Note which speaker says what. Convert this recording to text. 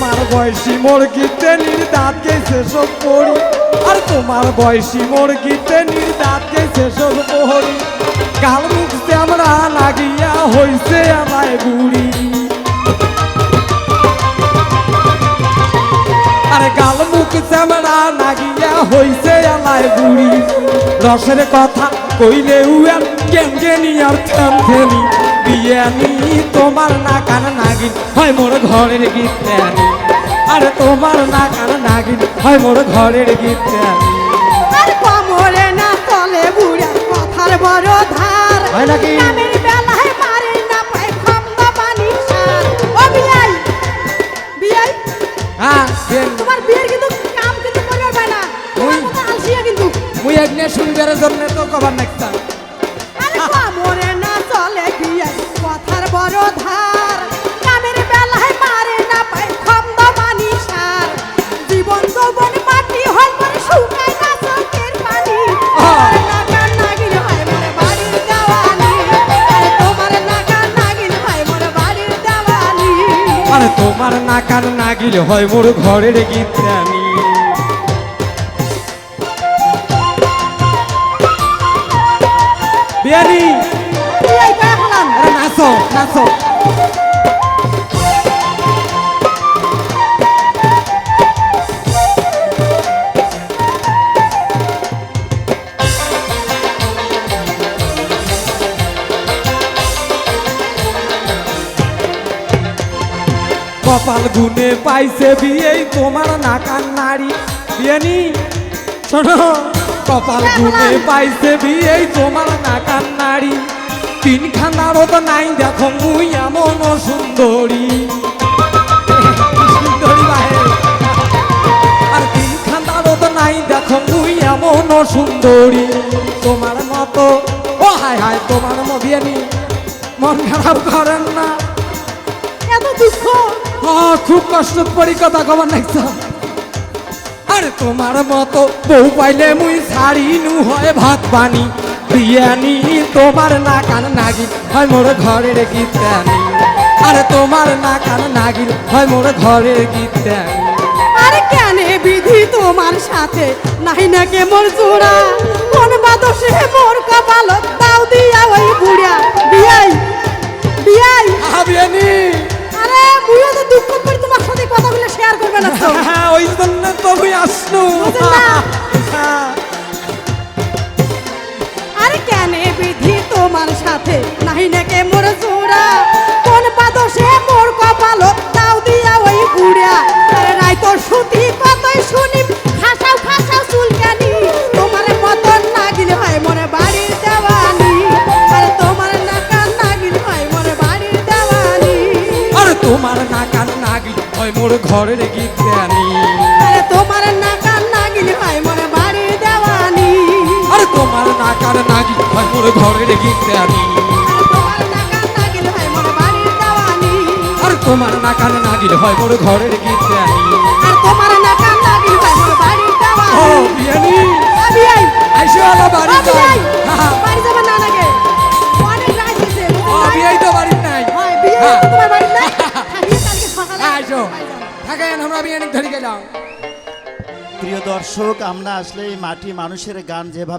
Speaker 1: তোমার বয়সী মুরগিতে নির্দাত গেছে সব পড়ি আর তোমার বয়সী মুরগিতে নির্দাত গেছে সব পড়ি কাল মুখতে আমরা, লাগিয়া হইছে আমায় বুড়ি। আরে গাল মুখ চামড়া নাগিয়া হইছে আমায় বুড়ি। রসের কথা কইলে উয়ান গেঞ্জেনি আর থেমথেমি বিয়ানি তোমার না কান নাগিন। হয় মোর ঘরের গীতানি আরে তোমার না কান নাগিন হয় মোর ঘরের গীতানি
Speaker 2: আর কমরে না তলে বুড়া কথার বড় ধার।
Speaker 1: হয় নাকি?
Speaker 2: বেলায় মারে না পায় খম্বা পানি সার। ও বিয়াই বিয়াই
Speaker 1: হ্যাঁ
Speaker 2: তোমার বিয়ের কিন্তু কাম কিন্তু করবে না। তোমার আলসিয়া কিন্তু।
Speaker 1: মুই একনে শুনবার জন্য তো কবার নাকতাম
Speaker 2: বড় ধার। কামের বেলায় মারে না পায় খম্বা পানি সার। জীবন যৌবন মাটি হয় পরে শুকায় না চোখের পানি। তোমার নাকার
Speaker 1: নাগিল হয় মোর ঘরের
Speaker 2: করে ফেলাম
Speaker 1: আরে নাচো নাচো কপাল গুনে পাইছে বিয়েই তোমার নাকান নারী। বিয়ানি শোনো কপাল গুনে পাইছে বিয়েই তোমার নাকান নারী। তিন খানারও তো নাই দেখো মুই এমন সুন্দরী। সুন্দরী আর নাই দেখো মুই এমন সুন্দরী। তোমার মতো ও হায় হায় তোমার মো বিয়ানি মন খারাপ করেন না।
Speaker 2: এত দুঃখ।
Speaker 1: খুব কষ্ট পড়ি কথা খবর নাইছাম আরে তোমার মতো বউ পাইলে মুই শাড়ি নু হয় ভাত বানি বিয়ানি তোমার না কান নাগিল হয় মোর ঘরের গীতানি। আরে তোমার না কান নাগিল হয় মোর ঘরের গীতানি।
Speaker 2: আরে কেন বিধি তোমার সাথে? নাই না কে মোর জোড়া? কোন বাদসে মোর কপাল দাও দিয়া ওই বুড়া। বিয়াই বিয়াই।
Speaker 1: আহা বিয়ানি।
Speaker 2: আরে বুড়া তো দুঃখ করে তোমার সাথে কথাগুলো শেয়ার করবে না তো।
Speaker 1: হ্যাঁ ওই জন্য তো মুই আসনু
Speaker 2: আরে কেন হয়
Speaker 1: মোর ঘরের গীতানি
Speaker 2: আরে তোমার নাকান নাগিল হয় মনে বাড়ির দেওয়ানি।
Speaker 1: আরে তোমার না কান নাগিল হয় মোর ঘরের গীতানি
Speaker 2: তোমার নাকান নাগিল হয়
Speaker 1: মোর ঘরের গীতানি
Speaker 2: আর তোমার নাকান নাগিল হয় বাড়ির
Speaker 1: ও
Speaker 2: দেওয়ানি।
Speaker 1: বিয়ানি।
Speaker 2: আবি আই
Speaker 1: আইসো আলা বাড়ি
Speaker 2: বাড়ি
Speaker 1: আইসো। থাকেন আমরা বিয়ানিক ধরে গেলাম
Speaker 3: প্রিয় দর্শক আমরা আসলে মাটি মানুষের গান যেভাবে